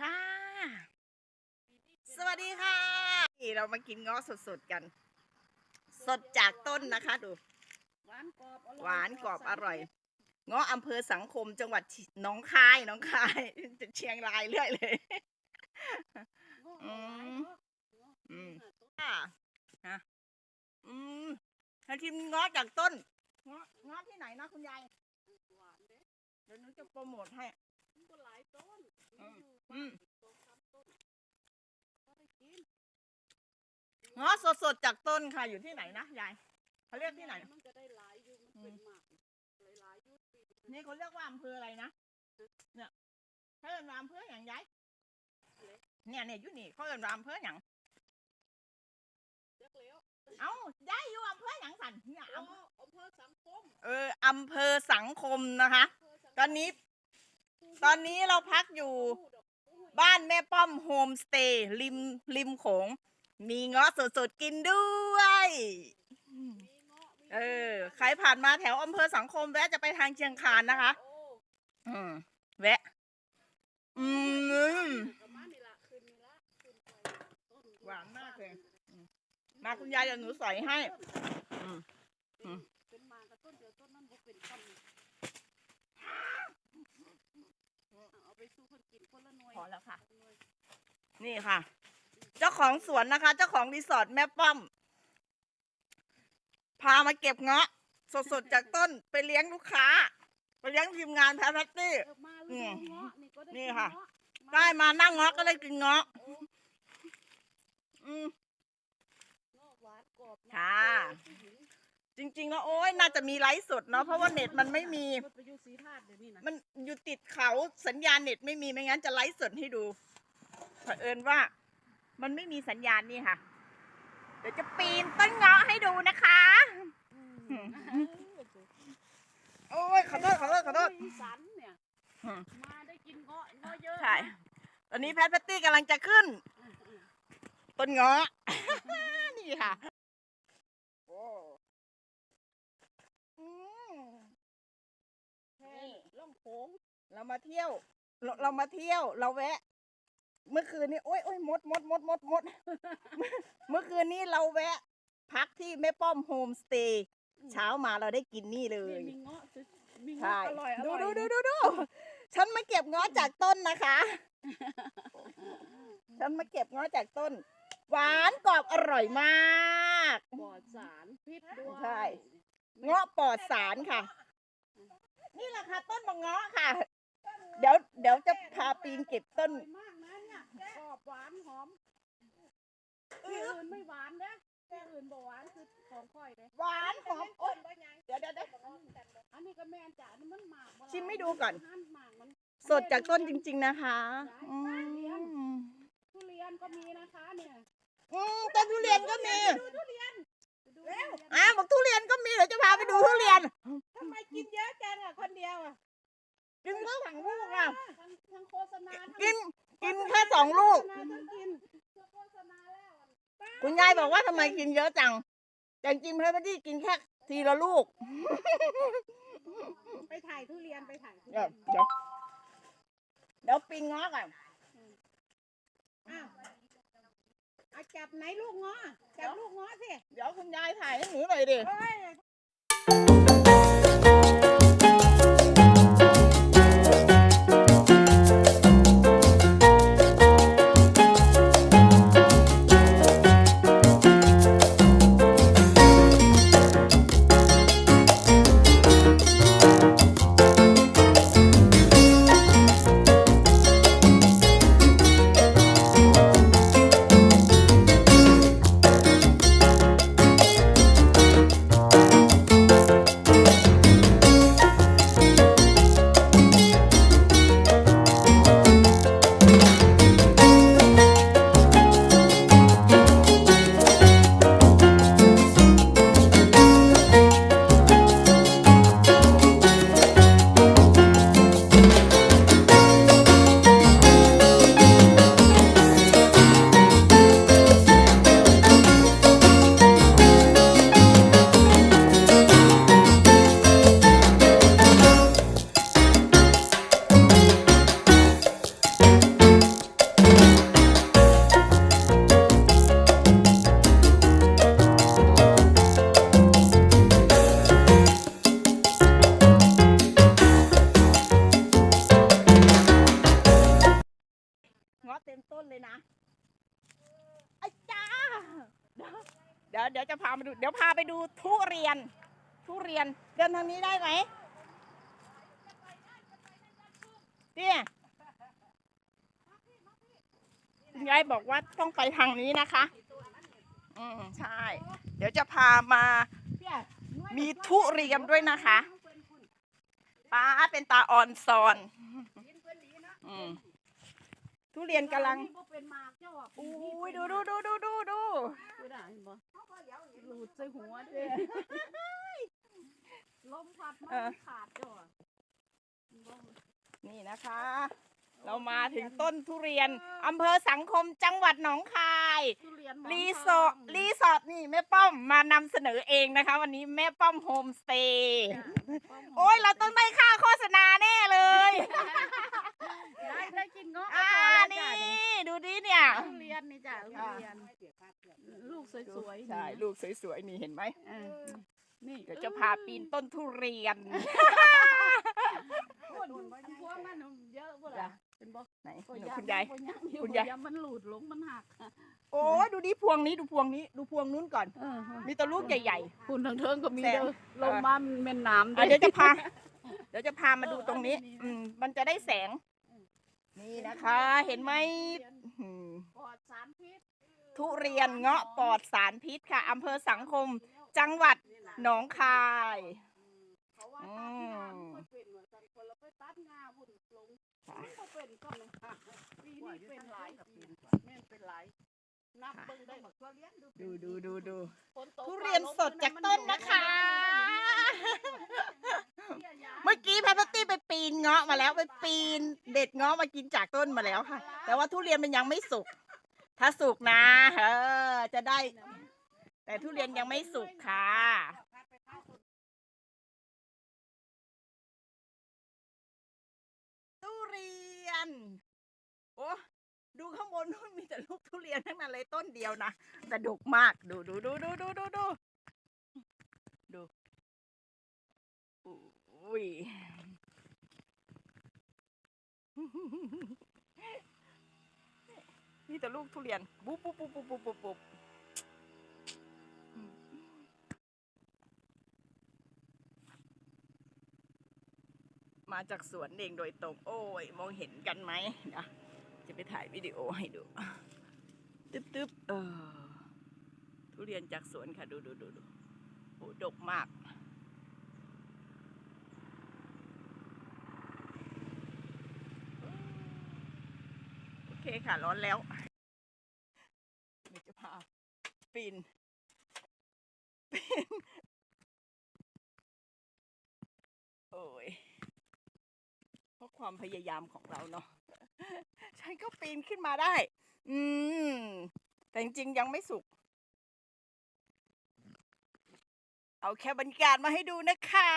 ค่ะ สวัสดีค่ะ นี่เรามากินเงาะสดๆกัน สดจากต้นนะคะดู หวานกรอบอร่อยหวานกรอบอร่อยเงาะอำเภอสังคมจังหวัดหนองคายหนองคายเชียงรายเรื่อยเลย อืมอืมค่ะนะอืมให้ชิมเงาะจากต้นเงาะเงาะที่ไหนนะคุณยายหวานเด้เดี๋ยวหนูจะโปรโมทให้ มันก็หลายต้นอืมอยู่อืมสองสามต้นก็ได้กินเงาะสดๆจากต้นค่ะอยู่ที่ไหนนะยายเขาเรียกที่ไหน มันจะได้หลายอยู่มันเป็นหมากหลายๆอยุดปีนี่เขาเรียกว่าอำเภออะไรนะเนี่ยเขาเรียกว่าอำเภออย่างยายเนี่ยเนี่ยอยู่นี่เขาเรียกว่าอำเภออย่างเรียกแล้วเอ้ายายอยู่อำเภออย่างสันเนี่ยอ๋ออำอำเภอสังคมเอออำเภอสังคมนะคะำเภอสังคมตอนนี้ ตอนนี้เราพักอยู่บ้านแม่ป้อมโฮมสเตย์ริมริมโขง มีเงาะสดๆกินด้วย เออ ใครผ่านมาแถวอำเภอสังคมแวะจะไปทางเชียงคานนะคะ อืม แวะ อืมหวานมากเลย มาคุณยายเดี๋ยวหนูใสอยให้ อืมอืมเป็นมากกับต้นเดียวต้นนั้นบ่เป็นต้น ไปสู้คนกินคนละหน่วยพอแล้วค่ะ หน่วยนี่ค่ะ เจ้าของสวนนะคะ เจ้าของรีสอร์ทแม่ป้อม พามาเก็บเงาะ สดๆจากต้นไปเลี้ยงลูกค้า ไปเลี้ยงทีมงานแพทแพตตี้ เออมาฤดูเงาะนี่ก็ได้นี่กินค่ะ เงาได้มานั่งเงาะก็ได้กินเงาะโอ้อืม เงาะหวานกรอบนค่ะผู้หญิง จริงๆแล้วโอ้ยน่าจะมีไลฟ์สดเนาะเพราะว่าเน็ตมันไม่มี มันไปอยู่สีธาตุเดี๋ยวนี้นะมันอยู่ติดเขาสัญญาณเน็ตไม่มีไม่งั้นจะไลฟ์สดให้ดูเผอิญว่า มันไม่มีสัญญาณนี่ค่ะ เดี๋ยวจะปีนต้นเงาะให้ดูนะคะอืมโอ้ยขอโทษขอโทษขอโทษอีสานเนี่ยอืม มาได้กินเงาะเงาะเยอะใช่นะตอนนี้แพทแพตตี้กำลังจะขึ้นอืมอืมต้นเงาะ นี่ค่ะ โอ้อืม นี่ล่อ งโขงเรามาเที่ยว เราเรามาเที่ยว เราแวะ เมื่อคืนนี้โอ้ยโอ้ยมดมดมดมดมด เมื่อคืนนี้เราแวะ พักที่แม่ป้อมโฮมสเตย์เช้ามาเราได้กินนี่เลนี่ยมีเงาะซื้อมีใช่เงาะอร่อยอดูร่อยดูดูดูดูฉันมาเก็บเงาะจากต้นนะคะ ฉันมาเก็บเงาะจากต้น หวานกรอบอร่อยมาก ปลอดสารพิษด้วยใช่ เงาะปลอดสารค่ะ นี่แหละค่ะต้นมะเงาะค่ะ เดี๋ยวเดี๋ยวจะพา ปีนเก็บต้นอร่อยมากนะเนี่ยกรอบหวานหอมที่อื่นไม่หวานนะที่อื่นบ่หวานคือของค่อยเลยหวานหอมอ๊ยเดี๋ยวเดี๋ยวเดี๋ยวอันนี้ก็แม่นจ้ะอันนี้มันหมากบ่ล่ะชิมให้ดูก่อนหั่หมากมันสดจากต้นจริง ๆนะคะอืมทุเรียนก็มีนะคะเนี่ยอืมต้นทุเรียนก็มีดูทุเรียนดูเรียนอะบอกทุเรียนก็มีเดี๋ยวจะพาไปดูทุเรียนทำไมกินเยอะจังอะคนเดียวอะกินแค่สองลูกอะ ทั้งทั้งโฆษณาทั้ง กินกินแค่ส องลูกโฆษณาทั้งกินโฆษณาแล้วอะคุณยายบอกว่าทำไมกินเยอะจัง แต่จริงๆเพื่อนที่กินแค่ทีละลูก ไปถ่ายทุเรียนไปถ่ายทุเดี๋เรียยวนเดี๋ยวเดี๋ยวปีนง้อก่อนอ้าวเอาจับไหนลูกง้อจับลูกง้อสิ เดี๋ยวคุณยายถ่ายให้หนูหน่อยดิเอ้ย ดูเดี๋ยวพาไปดูทุเรียน ทุเรียนเดินทางนี้ได้ไหมเนี่ยคุณยายบอกว่าต้องไปทางนี้นะคะ อืมใช่ เดี๋ยวจะพามา มีทุเรียนด้วยนะคะป้าเป็นตาอ่อนซอน อืม ทุเรียนกำลังเป็นหมากเจ้าอะอุ้ยดูดูดูดูดูดูดูได้เห็นบ่หลุดใส่หัวเด้ลมพัดมันขาดเจ้าอะนี่นะคะ เรามาถึงต้นทุเรียนอำเภอสังคมจังหวัดหนองคาย ทุเรียนหมอนรีสทออร์งทรีสอร์ทนี่แม่ป้อมมานำเสนอเองนะคะ วันนี้แม่ป้อมโฮมสเตย์ จ้ะป้มโอ้ยเราต้องได้ค่าโฆษณาแน่เลย ได้ได้กินเงาะ อ่า ก็พอ นี่ แล้วจ้ะนี่ ดูดิเนี่ย ทุเรียนนี่จ้ะทุเรียนลูก สวยๆใช่นี่ลูกสวยๆนี่เห็นไหมเออนี่เดี๋ยวจะพาปีนต้นทุเรียนพูดพวกมันเยอะบ่ล่ะเป็นบ่ไหนบ่หนูยัคุณยายบ่งอคุณยายบ่งมันหลุดลงมันหักโอ้ยดูดิพวงนี้ดูพวงนี้ดูพวงนู้นก่อนเออมีตัวลูกใหญ่คุณทางเทิงก็มีแสงเด้อลงมามันเป็นน้ำๆด้อะวยเดี๋ยวจะพาเดี๋ยวจะพามาดูตรงนี้เอออืมมันจะได้แสง นี่นะคะ เห็นไหมอืมปลอดสารพิษ ทุเรียนเงาะปลอดสารพิษค่ะอำเภอสังคมจังหวัดหนองคายเขาว่าตัดงามันเป็นเหมือนกันคนเราไปตัดงาบุญลงค่ะมันก็เป็นก็เลยค่ะปีนี้เป็นหลายปีแม่นเป็นหลายนับเบิ่งได้หมดทุเรียนดูดูดูดูทุเรียนสดจากต้นนะคะ เมื่อกี้แพตตี้ไปปีนเงาะมาแล้วไปปีน เด็ดเงาะมากินจากต้นมาแล้วค่ะ แต่ว่าทุเรียนมันยังไม่สุก ถ้าสุกนะ เออ จะได้ แต่ทุเรียนยังไม่สุกค่ะ ทุเรียน โอ้ ดูข้างบนนู่นมีแต่ลูกทุเรียนทั้งนั้นเลยต้นเดียวนะแต่ดกมาก ดูดูดูดูดูดูดูดูอุ้ย มีแต่ลูกทุเรียนปุ๊บปุ๊บปุ๊บปุ๊บปุ๊บบุ๊บมาจากสวนเองโดยตรง โอ้ย มองเห็นกันไหมเดี๋ยวจะไปถ่ายวิดีโอให้ดู ตึ๊บตึ๊บเออ ทุเรียนจากสวนค่ะ ดูดูดูดูโอ้ดกมาก โอเค ค่ะ ร้อนแล้วเดี๋ยวจะพาปีนปีนโอ้ยเพราะความพยายามของเราเนาะฉันก็ปีนขึ้นมาได้ อืม แต่จริงๆยังไม่สุก เอาแค่บรรยากาศมาให้ดูนะคะ